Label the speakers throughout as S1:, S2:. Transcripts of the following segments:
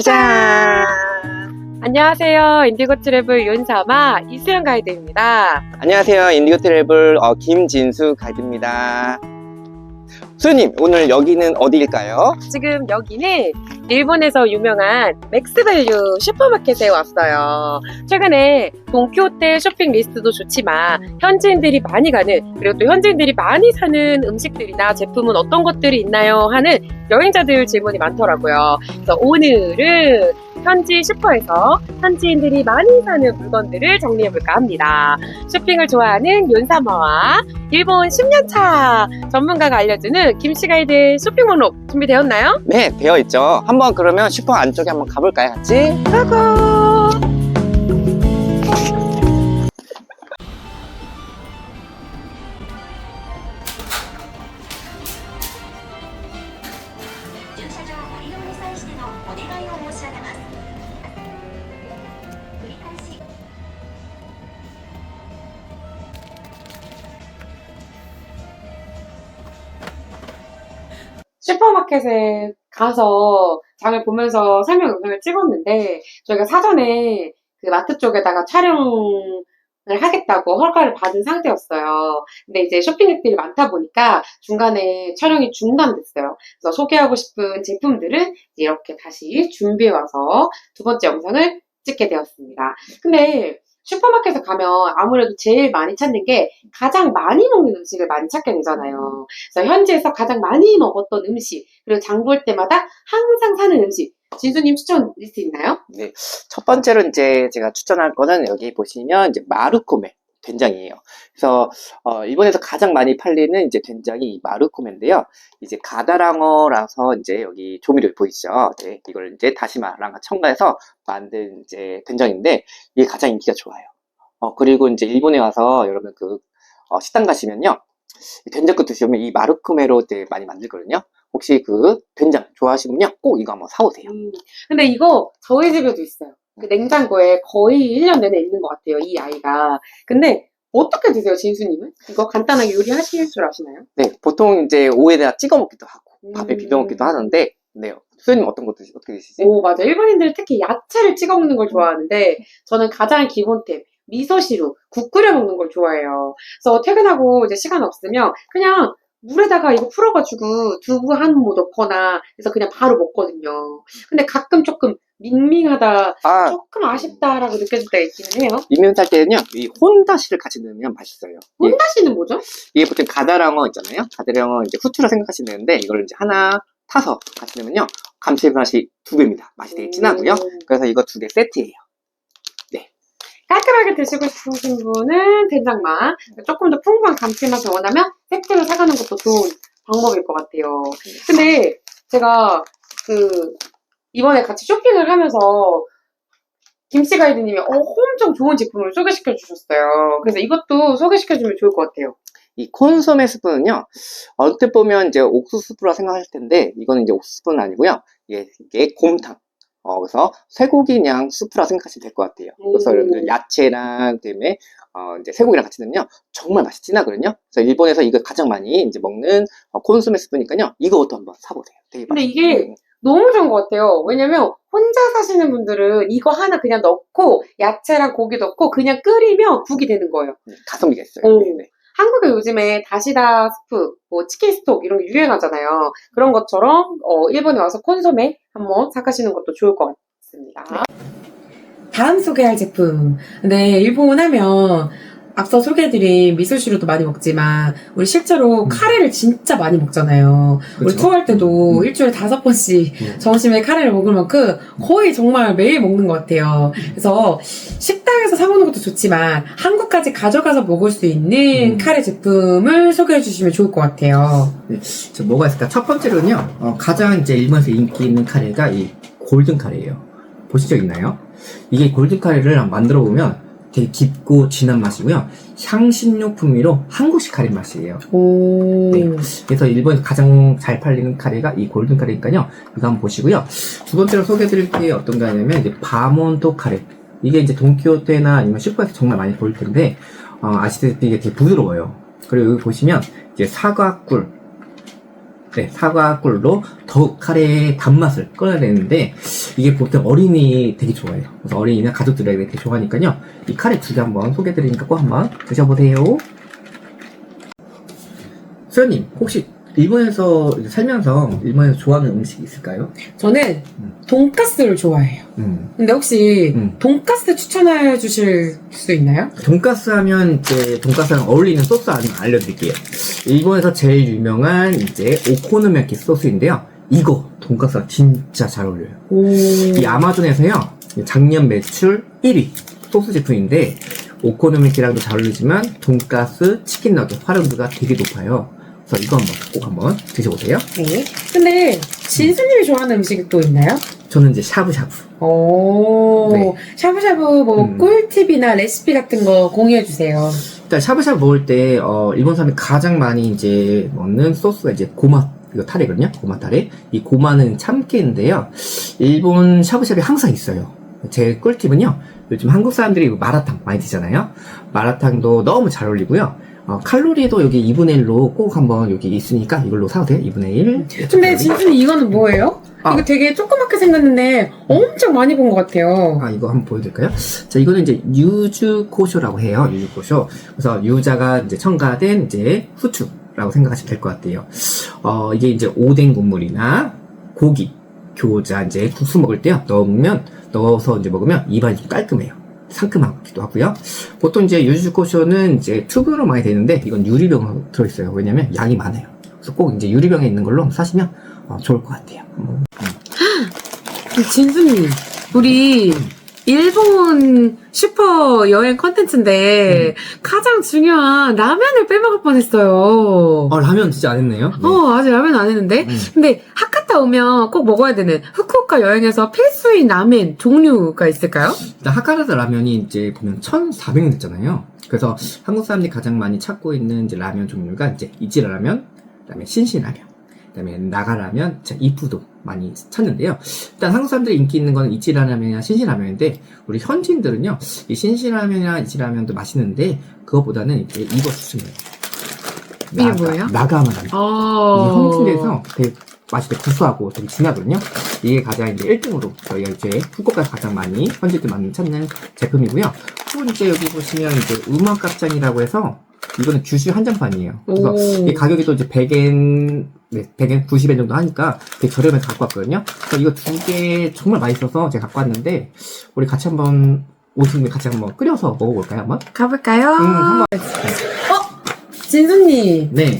S1: 짜잔!
S2: 안녕하세요. 인디고 트래블 윤사마 이수연 가이드입니다.
S1: 안녕하세요. 인디고 트래블 어, 김진수 가이드입니다. 수님 오늘 여기는 어디일까요?
S2: 지금 여기는 일본에서 유명한 맥스밸류 슈퍼마켓에 왔어요. 최근에 동키호테 쇼핑 리스트도 좋지만 현지인들이 많이 가는 그리고 또 현지인들이 많이 사는 음식들이나 제품은 어떤 것들이 있나요? 하는 여행자들 질문이 많더라고요. 그래서 오늘은 현지 슈퍼에서 현지인들이 많이 사는 물건들을 정리해볼까 합니다. 쇼핑을 좋아하는 윤사마와 일본 10년차 전문가가 알려주는 김씨 가이드 쇼핑 목록 준비되었나요?
S1: 네, 되어 있죠. 한번 그러면 슈퍼 안쪽에 한번 가볼까요, 같이?
S2: 고고! 슈퍼마켓에 가서 장을 보면서 설명 영상을 찍었는데 저희가 사전에 그 마트 쪽에다가 촬영 을 하겠다고 허가를 받은 상태였어요. 근데 이제 쇼핑 앱들이 많다 보니까 중간에 촬영이 중단됐어요. 그래서 소개하고 싶은 제품들은 이렇게 다시 준비해 와서 두 번째 영상을 찍게 되었습니다. 근데 슈퍼마켓에 가면 아무래도 제일 많이 찾는 게 가장 많이 먹는 음식을 많이 찾게 되잖아요. 그래서 현지에서 가장 많이 먹었던 음식, 그리고 장 볼 때마다 항상 사는 음식. 진수님 추천 리스트 있나요?
S1: 네, 첫 번째로 이제 제가 추천할 거는 여기 보시면 이제 마루코메 된장이에요. 그래서 어, 일본에서 가장 많이 팔리는 이제 된장이 이 마루코메인데요. 이제 가다랑어라서 이제 여기 조미료 보이시죠? 네, 이걸 이제 다시마랑 첨가해서 만든 이제 된장인데 이게 가장 인기가 좋아요. 어, 그리고 이제 일본에 와서 여러분 그 어, 식당 가시면요. 이 된장국 드시면 이 마루코메로 이제 많이 만들거든요. 혹시 그 된장 좋아하시면요. 꼭 이거 한번 사오세요.
S2: 음, 근데 이거 저희 집에도 있어요. 그 냉장고에 거의 1년 내내 있는 것 같아요, 이 아이가. 근데 어떻게 드세요, 진수님은? 이거 간단하게 요리하실 줄 아시나요?
S1: 네, 보통 이제 오에다가 찍어 먹기도 하고 밥에
S2: 음.
S1: 비벼 먹기도 하는데, 네, 수현님 어떤 거 드시, 어떻게 드시지?
S2: 오, 맞아. 일본인들 특히 야채를 찍어 먹는 걸 좋아하는데, 저는 가장 기본템, 미소시루, 국 끓여 먹는 걸 좋아해요. 그래서 퇴근하고 이제 시간 없으면 그냥 물에다가 이거 풀어가지고 두부 한 모 넣거나 해서 그냥 바로 먹거든요. 근데 가끔 조금 밍밍하다,
S1: 아,
S2: 조금 아쉽다라고 느껴질 때가 있기는 해요.
S1: 이면 살 때는요, 이 혼다시를 같이 넣으면 맛있어요. 예,
S2: 혼다시는 뭐죠?
S1: 이게 보통 가다랑어 있잖아요. 가다랑어 이제 후추라 생각하시면 되는데, 이걸 이제 하나 타서 같이 넣으면요, 감칠맛이 두 배입니다. 맛이 되게 진하고요.
S2: 음,
S1: 그래서 이거 두 개 세트예요.
S2: 깔끔하게 드시고 싶으신 분은 된장맛, 조금 더 풍부한 감칠맛을 원하면 세트를 사가는 것도 좋은 방법일 것 같아요. 근데 제가 그 이번에 같이 쇼핑을 하면서 김씨 가이드님이 어, 엄청 좋은 제품을 소개시켜 주셨어요. 그래서 이것도 소개시켜 주면 좋을 것 같아요.
S1: 이 콘소메 스프는요, 언뜻 보면 이제 옥수수 스프라 생각하실 텐데, 이거는 이제 옥수수 스프는 아니고요. 이게, 이게 곰탕. 어, 그래서 쇠고기냥 스프라 생각하시면 될 것 같아요. 그래서
S2: 오.
S1: 여러분들 야채랑, 그다음에, 어, 이제 쇠고기랑 같이 넣으면 정말 맛이 진하거든요. 그래서 일본에서 이거 가장 많이 이제 먹는 어, 콘소메 스프니까요. 이거부터 한번 사보세요. 되게
S2: 근데
S1: 맛있어요.
S2: 이게 너무 좋은 것 같아요. 왜냐면 혼자 사시는 분들은 이거 하나 그냥 넣고 야채랑 고기 넣고 그냥 끓이면 국이 되는 거예요.
S1: 음, 가성비가 있어요.
S2: 오.
S1: 네, 네.
S2: 한국에 요즘에 다시다 스프, 뭐 치킨 스톡 이런 게 유행하잖아요. 그런 것처럼 어, 일본에 와서 콘소메 한번 사가시는 것도 좋을 것 같습니다. 다음 소개할 제품. 네, 일본 하면 앞서 소개해드린 미소시루도 많이 먹지만 우리 실제로 카레를 진짜 많이 먹잖아요. 우리
S3: 그쵸?
S2: 투어할 때도
S3: 음.
S2: 일주일에 다섯 번씩
S3: 음.
S2: 점심에 카레를 먹을 만큼 거의 정말 매일 먹는 것 같아요. 그래서 식당에서 사 먹는 것도 좋지만 한국까지 가져가서 먹을 수 있는
S3: 음.
S2: 카레 제품을 소개해 주시면 좋을 것 같아요.
S3: 저 뭐가 있을까? 첫 번째로는요, 어, 가장 이제 일본에서 인기 있는 카레가 이 골든 카레예요. 보신 적 있나요? 이게 골든 카레를 만들어 보면 되게 깊고 진한 맛이고요. 향신료 풍미로 한국식 카레 맛이에요.
S2: 오.
S3: 네. 그래서 일본에서 가장 잘 팔리는 카레가 이 골든 카레니까요. 이거 한번 보시고요. 두 번째로 소개해드릴 게 어떤 거 하냐면 이제 바몬토 카레. 이게 이제 돈키호테나 아니면 슈퍼에서 정말 많이 보일 텐데 어, 아시다시피 이게 되게 부드러워요. 그리고 여기 보시면 이제 사과 꿀
S1: 네, 사과 꿀로 더욱 카레의 단맛을 되는데 이게 보통 어린이 되게 좋아해요. 그래서 어린이나 가족들이 되게 좋아하니까요. 이 카레 두 개 한번 소개해드리니까 꼭 한번 드셔보세요. 수현님 혹시 일본에서 살면서 일본에서 좋아하는 음식이 있을까요?
S2: 저는
S1: 음.
S2: 돈까스를 좋아해요.
S1: 음.
S2: 근데 혹시
S1: 음.
S2: 돈까스 추천해 주실 수 있나요?
S1: 돈가스 하면 이제 돈가스랑 어울리는 소스 알- 알려드릴게요. 일본에서 제일 유명한 이제 오코노미야키 소스인데요. 이거 돈가스랑 진짜 잘 어울려요.
S2: 오.
S1: 이 아마존에서요 작년 매출 1위 소스 제품인데 오코노미야키랑도 잘 어울리지만 돈가스, 치킨 너겟 활용도가 되게 높아요. 그래서 이거 한번 꼭 한번 드셔보세요.
S2: 네. 근데 진수님이 좋아하는 음식이 또 있나요?
S1: 저는 이제 샤브샤브.
S2: 오.
S1: 네.
S2: 샤브샤브 뭐
S1: 음.
S2: 꿀팁이나 레시피 같은 거 공유해 주세요.
S1: 일단 샤브샤브 먹을 때 어, 일본 사람이 가장 많이 이제 먹는 소스가 이제 고마 이거 타레거든요. 고마 타레. 이 고마는 참깨인데요. 일본 샤브샤브에 항상 있어요. 제 꿀팁은요. 요즘 한국 사람들이 마라탕 많이 드잖아요. 마라탕도 너무 잘 어울리고요. 어, 칼로리도 여기 2분의 1로 꼭 한번 여기 있으니까 이걸로 사도 돼요. 2분의 1.
S2: 근데 진수님 이거는 뭐예요?
S1: 아.
S2: 이거 되게 조그맣게 생겼는데 엄청 많이 본 것 같아요.
S1: 아, 이거 한번 보여드릴까요? 자, 이거는 이제 유주코쇼라고 해요. 유주코쇼. 그래서 유자가 이제 첨가된 이제 후추라고 생각하시면 될 것 같아요. 어, 이게 이제 오뎅 국물이나 고기, 교자, 이제 국수 먹을 때요. 넣으면, 넣어서 이제 먹으면 입안이 좀 깔끔해요. 상큼하기도 하고요. 보통 이제 유주코쇼는 이제 튜브로 많이 되는데 이건 유리병으로 들어있어요. 왜냐면 양이 많아요. 그래서 꼭 이제 유리병에 있는 걸로 사시면 어, 좋을 것 같아요. 한번
S2: 진수님, 우리 일본 슈퍼 여행 컨텐츠인데 가장 중요한 라면을 빼먹을 뻔했어요.
S1: 어, 라면 진짜 안 했네요. 네.
S2: 어, 아직 라면 안 했는데.
S1: 음.
S2: 근데 하카타 오면 꼭 먹어야 되는 후쿠오카 여행에서 필수인 라멘 종류가 있을까요?
S1: 일단 하카라사 라면이 이제 보면 1,400년 됐잖아요. 그래서 한국 사람들이 가장 많이 찾고 있는 이제 라면 종류가 이제 이지라 라면, 그다음에 신신 라면, 그다음에 나가 라면, 자, 이푸도 많이 찾는데요. 일단 한국 사람들이 인기 있는 거는 이지라 라면이나 신신 라면인데 우리 현지인들은요, 이 신신 라면이나 이지라 라면도 맛있는데 그것보다는 이제 이거 추천해요.
S2: 이게 뭐예요?
S1: 나가마 라면.
S2: 어.
S1: 이 현지에서 되게 맛이 되게 구수하고 되게 진하거든요. 이게 가장 이제 1등으로 저희가 이제 후쿠오카에서 가장 많이 현지들 많이 찾는 제품이고요. 또 이제 여기 보시면 이제 우마깝장이라고 해서 이거는 규슈 한정판이에요. 그래서
S2: 오.
S1: 이 가격이 또 이제 100엔, 네, 100엔, 90엔 정도 하니까 되게 저렴해서 갖고 왔거든요. 그래서 이거 두 개 정말 맛있어서 제가 갖고 왔는데 우리 같이 한번 오신에 같이 한번 끓여서 먹어볼까요, 한번?
S2: 가볼까요?
S1: 음, 한번.
S2: 진수님,
S1: 네.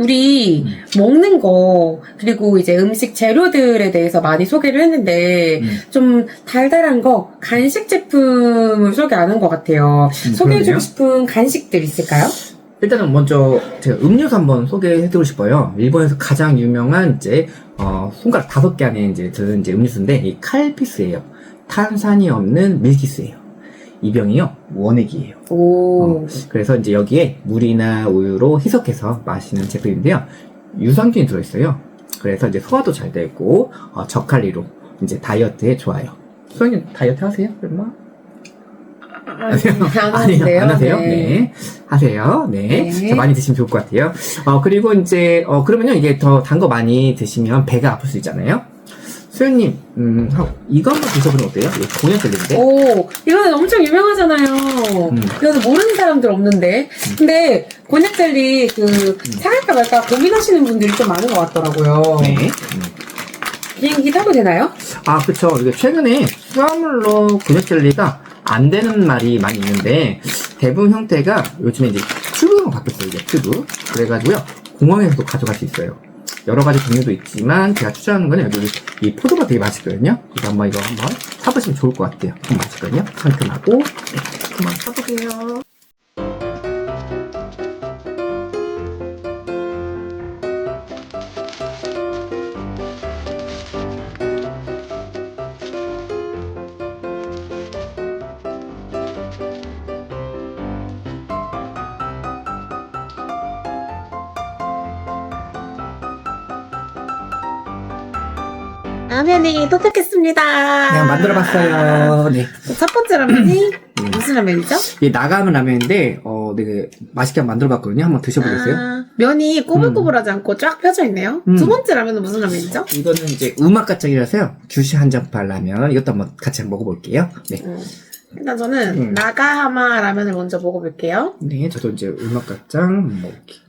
S2: 우리
S1: 음.
S2: 먹는 거, 그리고 이제 음식 재료들에 대해서 많이 소개를 했는데,
S1: 음.
S2: 좀 달달한 거, 간식 제품을 소개 안 한 것 같아요.
S1: 음,
S2: 소개해주고
S1: 그러네요.
S2: 싶은 간식들 있을까요?
S1: 일단은 먼저 제가 음료수 한번 소개해드리고 싶어요. 일본에서 가장 유명한 이제 어, 손가락 다섯 개 안에 이제 드는 이제 음료수인데 이 칼피스예요. 탄산이 없는 밀키스예요. 이 병이요 원액이에요.
S2: 오.
S1: 어, 그래서 이제 여기에 물이나 우유로 희석해서 마시는 제품인데요. 유산균이 들어있어요. 그래서 이제 소화도 잘 되고 어, 저칼리로 이제 다이어트에 좋아요. 소연님 다이어트 하세요? 얼마?
S2: 안 하는데요?
S1: 안 하세요? 네. 하세요. 네.
S2: 네.
S1: 자, 많이 드시면 좋을 것 같아요. 어, 그리고 이제, 어, 그러면요, 이게 더 단 거 많이 드시면 배가 아플 수 있잖아요. 수현님, 음, 한- 이거 한번 드셔보면 어때요? 이거 공연 들리는데?
S2: 오, 이거는 엄청 유명하잖아요.
S1: 음.
S2: 이거는 모르는 사람들 없는데. 근데, 곤약 젤리, 그, 사갈까 말까 고민하시는 분들이 좀 많은 것 같더라고요.
S1: 네. 음.
S2: 비행기 타도 되나요?
S1: 아, 그쵸. 이게 최근에 수화물로 근육 젤리가 안 되는 말이 많이 있는데, 대부분 형태가 요즘에 이제 튜브로 바뀌었어요, 이제 튜브. 그래가지고요, 공항에서도 가져갈 수 있어요. 여러 가지 종류도 있지만, 제가 추천하는 거는 여기 이 포도가 되게 맛있거든요. 그래서 한번 이거 한번 사보시면 좋을 것 같아요. 좀 맛있거든요. 상큼하고. 네, 한번 사보세요.
S4: 라면이 도착했습니다.
S1: 그냥 만들어봤어요. 네.
S4: 첫 번째 라면이 무슨 라면이죠?
S1: 이게 나가면 라면인데, 어, 되게 맛있게 한번 만들어봤거든요. 한번 드셔보겠어요?
S4: 아, 면이 꼬불꼬불하지 않고 쫙 펴져 있네요.
S1: 음.
S4: 두 번째 라면은 무슨 라면이죠?
S1: 이거는 이제 우막가짱이라서요. 주시 한정팔 라면. 이것도 한번 같이 한번 먹어볼게요. 네.
S4: 음. 일단 저는
S1: 음.
S4: 나가하마 라면을 먼저 먹어볼게요.
S1: 네, 저도 이제 한번 먹을게요.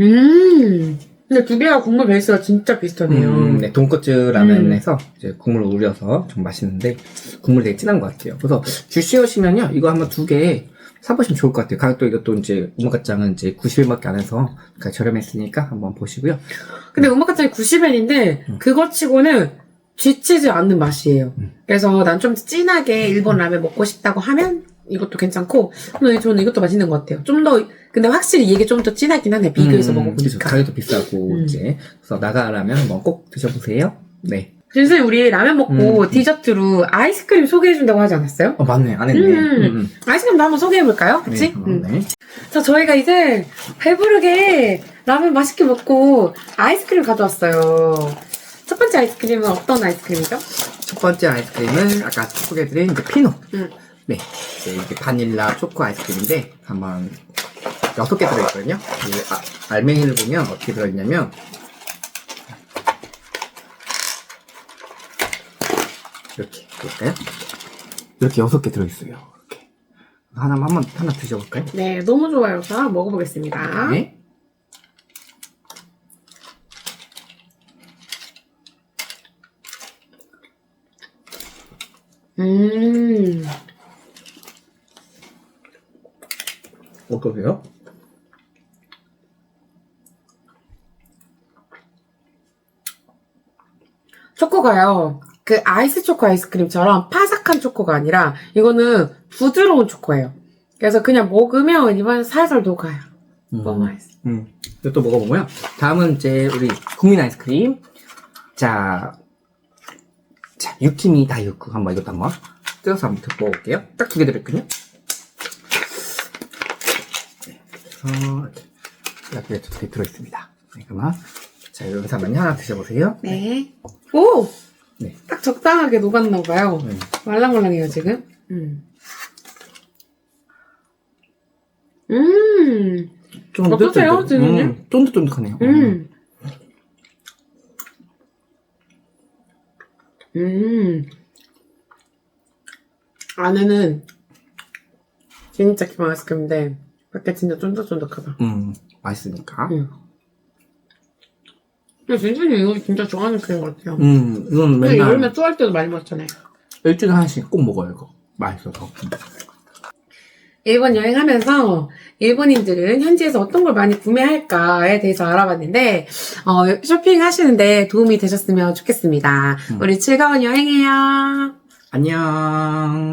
S2: 음. 근데 두 개가 국물 베이스가 진짜 비슷하네요.
S1: 음, 네, 돈코츠 라면에서 이제 국물을 우려서 좀 맛있는데 국물이 되게 진한 것 같아요. 그래서 주시 오시면요, 이거 한번 두 개 사보시면 좋을 것 같아요. 가격도 이것도 이제 우마가짱은 이제 90일밖에 안 해서 그러니까 저렴했으니까 한번 보시고요.
S2: 근데 음악가짱이 90엔인데
S1: 음.
S2: 그거 치고는 지치지 않는 맛이에요.
S1: 음.
S2: 그래서 난 좀 진하게 일본 라면 먹고 싶다고 하면 이것도 괜찮고 근데 저는 이것도 맛있는 것 같아요. 좀 더 근데 확실히 이게 좀 더 진하긴 하네 비교해서
S1: 음, 그래서
S2: 먹어보니까.
S1: 가격도 비싸고
S2: 음.
S1: 이제 그래서 나가라면 한번 꼭 드셔보세요. 네.
S2: 선생님 우리 라면 먹고
S1: 음.
S2: 디저트로 아이스크림 소개해준다고 하지 않았어요?
S1: 어 맞네 안 했네.
S2: 음. 아이스크림도 한번 소개해볼까요? 그치?
S1: 네, 어,
S2: 음.
S1: 네.
S2: 자, 저희가 이제 배부르게 라면 맛있게 먹고 아이스크림 가져왔어요. 첫 번째 아이스크림은 어떤 아이스크림이죠?
S1: 첫 번째 아이스크림은 아까 소개해드린 이제 피노.
S2: 음.
S1: 네. 이제 이게 바닐라 초코 아이스크림인데 한번 여섯 개 들어있거든요. 이 아- 알맹이를 보면 어떻게 들어있냐면 이렇게 볼까요? 이렇게 여섯 개 들어있어요. 이렇게 하나 한번 하나 드셔볼까요?
S2: 네, 너무 좋아요. 자, 먹어보겠습니다.
S1: 네.
S2: 음,
S1: 어떠세요?
S2: 초코가요. 그 아이스 초코 아이스크림처럼 파삭한 초코가 아니라 이거는 부드러운 초코예요. 그래서 그냥 먹으면 입안에 살살 녹아요. 너무 맛있어.
S1: 음, 이것도 먹어보고요. 다음은 이제 우리 국민 아이스크림. 자, 자, 유키미 다이유크 한번 이것도 한번 뜯어서 한번 먹어볼게요. 딱 두 개 들었거든요. 네, 그래서 이렇게 이렇게 두개 들어있습니다. 네, 그러면 자, 여기 잠깐만요. 하나 드셔보세요.
S2: 네. 오!
S1: 네.
S2: 딱 적당하게 녹았나 봐요.
S1: 네.
S2: 말랑말랑해요, 지금. 음. 음. 어떠세요,
S1: 쫀득쫀득.
S2: 지금요?
S1: 음, 쫀득쫀득하네요.
S2: 음. 음. 안에는 진짜 기본 아이스크림인데 밖에 진짜 쫀득쫀득하다.
S1: 음, 맛있으니까.
S2: 음. 근데 진준이 이거 진짜 좋아하는 크림 같아요.
S1: 음, 이건
S2: 근데
S1: 맨날
S2: 여름에 투할 때도 많이 먹잖아요.
S1: 일주일에 하나씩 꼭 먹어요, 이거. 맛있어서.
S2: 일본 여행하면서 일본인들은 현지에서 어떤 걸 많이 구매할까에 대해서 알아봤는데 어, 쇼핑하시는데 도움이 되셨으면 좋겠습니다.
S1: 음.
S2: 우리 즐거운 여행이에요.
S1: 안녕.